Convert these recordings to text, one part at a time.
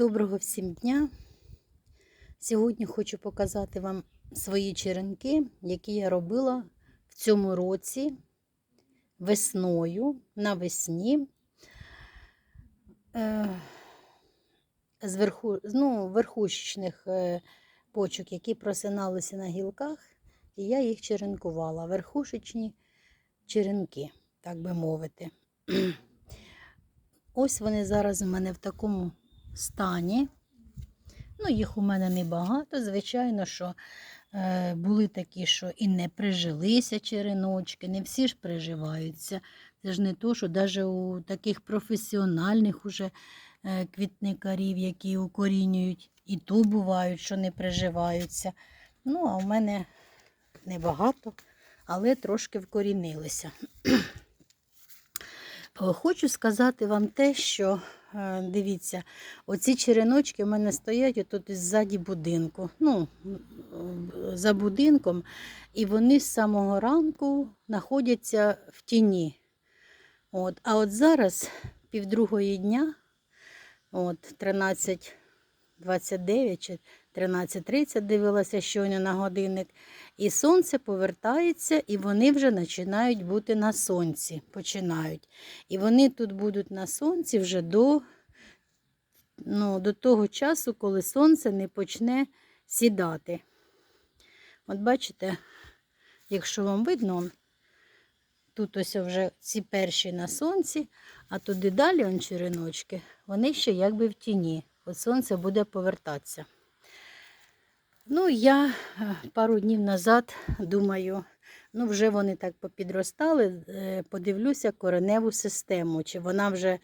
Доброго всім дня! Сьогодні хочу показати вам свої черенки, які я робила в цьому році весною навесні. Е, з верху, ну, верхушечних е, почок, які просиналися на гілках, і я їх черенкувала. Верхушечні черенки, так би мовити. Ось вони зараз у мене в такому стані. Ну, їх у мене небагато. Звичайно, що е, були такі, що і не прижилися череночки, не всі ж приживаються. Це ж не то, що навіть у таких професіональних уже е, квітникарів, які укорінюють, і то бувають, що не приживаються. Ну, а в мене небагато, але трошки вкорінилися. Хочу сказати вам те, що е, дивіться, оці череночки в мене стоять отут ззаді будинку. Ну, е, за будинком, і вони з самого ранку знаходяться в тіні. От, а от зараз, півдругої дня, от 13.29 чи 13.30 дивилася щойно на годинник, і сонце повертається, і вони вже починають бути на сонці. Починають. І вони тут будуть на сонці вже до, ну, до того часу, коли сонце не почне сідати. От бачите, якщо вам видно, тут ось вже ці перші на сонці, а туди далі он череночки, вони ще якби в тіні. От сонце буде повертатися. Ну, я е, пару днів назад думаю, ну вже вони так попідростали, е, подивлюся кореневу систему, чи вона вже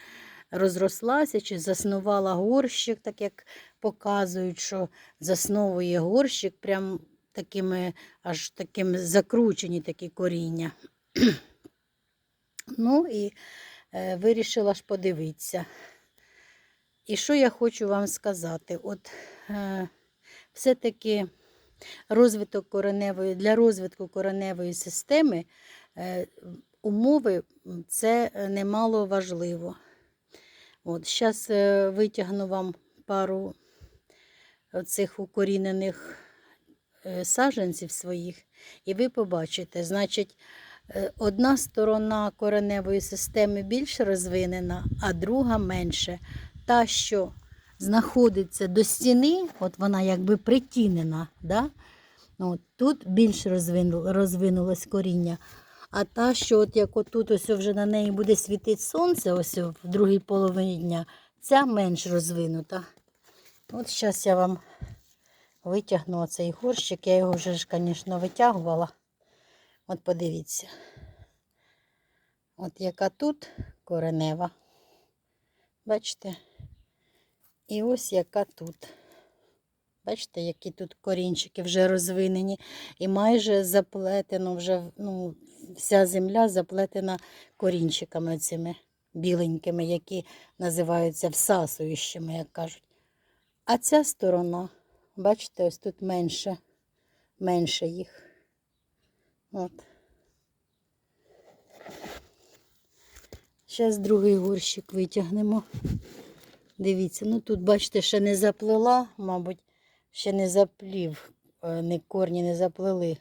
розрослася, чи заснувала горщик, так як показують, що засновує горщик, прям такими, аж такими закручені такі коріння. ну і е, вирішила ж подивитися. І що я хочу вам сказати? От все-таки розвиток кореневої, для розвитку кореневої системи е, умови це немало важливо. От, Зараз е, витягну вам пару цих укорінених е, саджанців своїх, і ви побачите, значить, е, одна сторона кореневої системи більш розвинена, а друга менше. Та, що знаходиться до стіни, от вона якби притінена, да? от, тут більш розвинуло, розвинулось коріння. А та, що от як отут ось вже на неї буде світити сонце, ось в другій половині дня, ця менш розвинута. От зараз я вам витягну оцей горщик. Я його вже ж, звісно, витягувала. От подивіться. От яка тут коренева. Бачите? І ось яка тут. Бачите, які тут корінчики вже розвинені. І майже заплетено вже, ну, вся земля заплетена корінчиками цими біленькими, які називаються всасуючими, як кажуть. А ця сторона, бачите, ось тут менше, менше їх. От. Зараз другий горщик витягнемо. Дивіться, ну тут, бачите, ще не заплела, мабуть, ще не заплів, е, не корні не заплели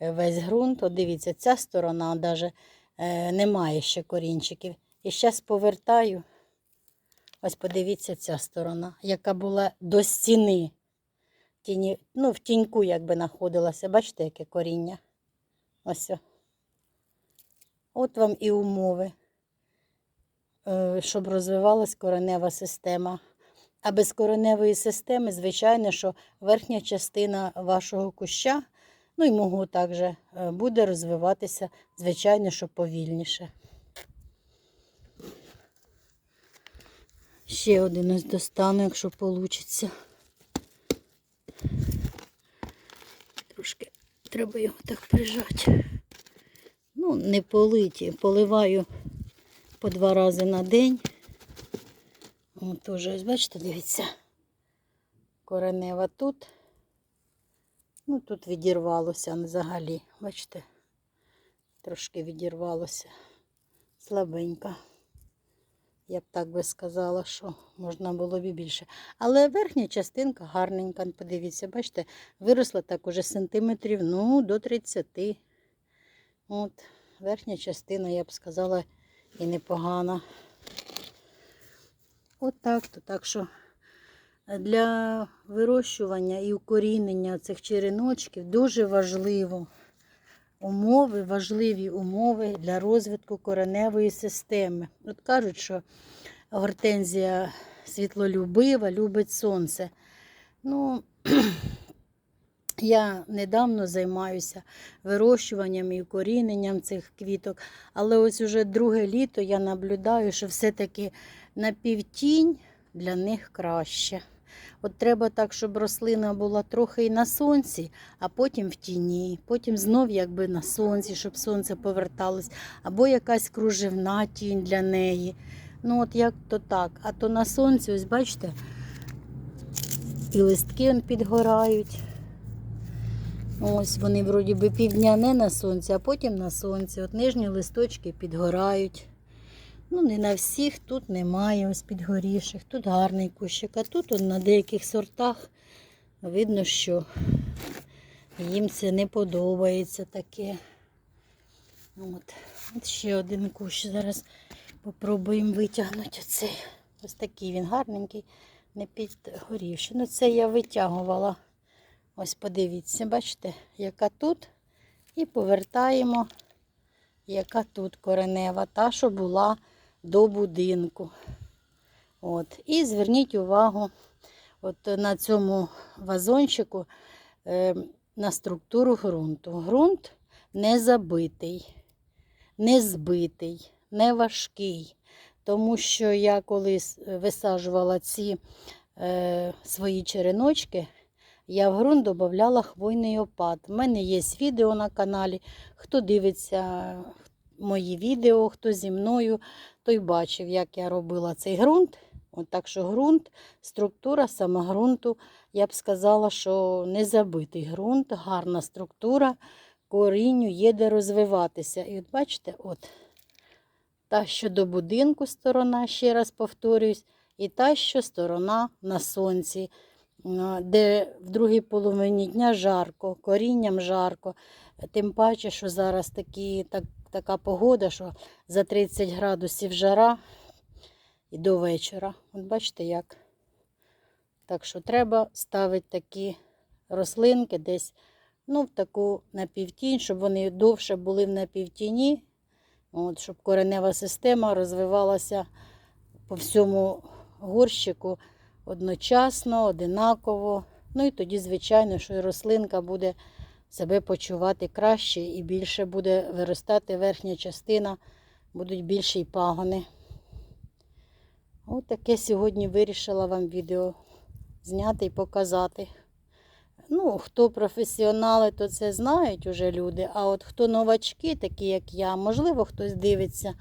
е, весь ґрунт. От дивіться, ця сторона навіть немає ще корінчиків. І зараз повертаю. Ось подивіться ця сторона, яка була до стіни. Тіні, ну, в тіньку якби знаходилася. Бачите, яке коріння? Ось. От вам і умови. Е, щоб розвивалась коренева система. А без кореневої системи, звичайно, що верхня частина вашого куща, ну і мого також, е, буде розвиватися, звичайно, що повільніше. Ще один ось достану, якщо вийде. Трошки треба його так прижати. Ну, не политі, поливаю по два рази на день. От теж, ось бачите, дивіться, коренева тут. Ну, тут відірвалося взагалі, бачите, трошки відірвалося слабенько. Я б так би сказала, що можна було б і більше. Але верхня частинка гарненька. Подивіться, бачите, виросла так уже сантиметрів ну, до 30. От, верхня частина, я б сказала, і непогана. От так то. Так що для вирощування і укорінення цих череночків дуже важливо умови, важливі умови для розвитку кореневої системи. От кажуть, що гортензія світлолюбива, любить сонце. Ну, я недавно займаюся вирощуванням і укоріненням цих квіток, але ось уже друге літо я наблюдаю, що все-таки напівтінь для них краще. От треба так, щоб рослина була трохи і на сонці, а потім в тіні, потім знов якби на сонці, щоб сонце поверталось, або якась кружевна тінь для неї. Ну, от як то так. А то на сонці, ось бачите, і листки підгорають. Ось вони вроді би півдня не на сонці, а потім на сонці. От нижні листочки підгорають. Ну, не на всіх, тут немає ось підгорівших. Тут гарний кущик, а тут на деяких сортах видно, що їм це не подобається таке. От, от ще один кущ. Зараз попробуємо витягнути оцей. Ось такий він гарненький, не підгорівший. Ну, це я витягувала. Ось подивіться, бачите, яка тут. І повертаємо, яка тут коренева, та, що була до будинку. От. І зверніть увагу от на цьому вазончику е, на структуру ґрунту. Ґрунт не забитий, не збитий, не важкий. Тому що я колись висаджувала ці е, свої череночки, я в ґрунт додавала хвойний опад. У мене є відео на каналі. Хто дивиться мої відео, хто зі мною, той бачив, як я робила цей ґрунт. Так що ґрунт, структура саме ґрунту, я б сказала, що не забитий ґрунт, гарна структура, корінню є де розвиватися. І от бачите, от та, що до будинку сторона, ще раз повторюсь, і та, що сторона на сонці, де в другій половині дня жарко, корінням жарко. Тим паче, що зараз такі, так, така погода, що за 30 градусів жара і до вечора. От бачите як. Так що треба ставити такі рослинки десь ну, в таку напівтінь, щоб вони довше були в напівтіні, от, щоб коренева система розвивалася по всьому горщику одночасно, одинаково. Ну і тоді, звичайно, що і рослинка буде себе почувати краще і більше буде виростати верхня частина, будуть більші пагони. Ось таке сьогодні вирішила вам відео зняти і показати. Ну, хто професіонали, то це знають уже люди. А от хто новачки, такі як я, можливо, хтось дивиться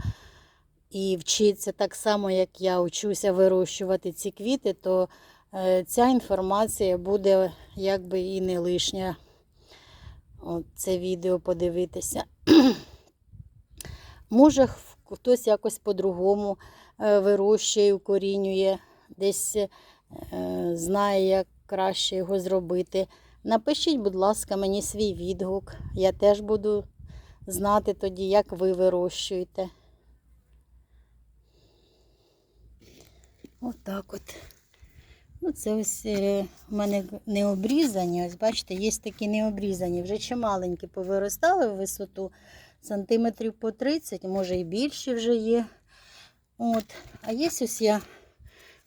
і вчиться так само, як я вчуся вирощувати ці квіти, то е, ця інформація буде якби і не лишня. От це відео подивитися. Може, хтось якось по-другому е, вирощує, укорінює, десь е, знає, як краще його зробити. Напишіть, будь ласка, мені свій відгук. Я теж буду знати тоді, як ви вирощуєте. Отак от. Ну, це ось е, в мене не обрізані. Ось бачите, є такі не обрізані. Вже чималенькі повиростали в висоту сантиметрів по 30, може і більше вже є. От. А є ось я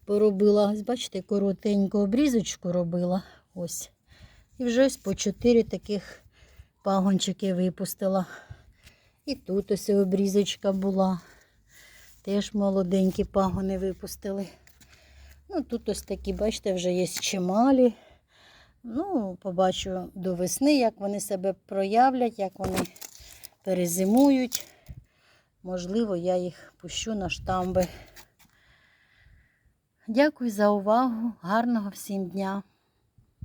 поробила, ось бачите, коротеньку обрізочку робила. Ось. І вже ось по 4 таких пагончики випустила. І тут ось обрізочка була. Теж молоденькі пагони випустили. Ну, тут ось такі, бачите, вже є чималі. Ну, побачу до весни, як вони себе проявлять, як вони перезимують. Можливо, я їх пущу на штамби. Дякую за увагу. Гарного всім дня!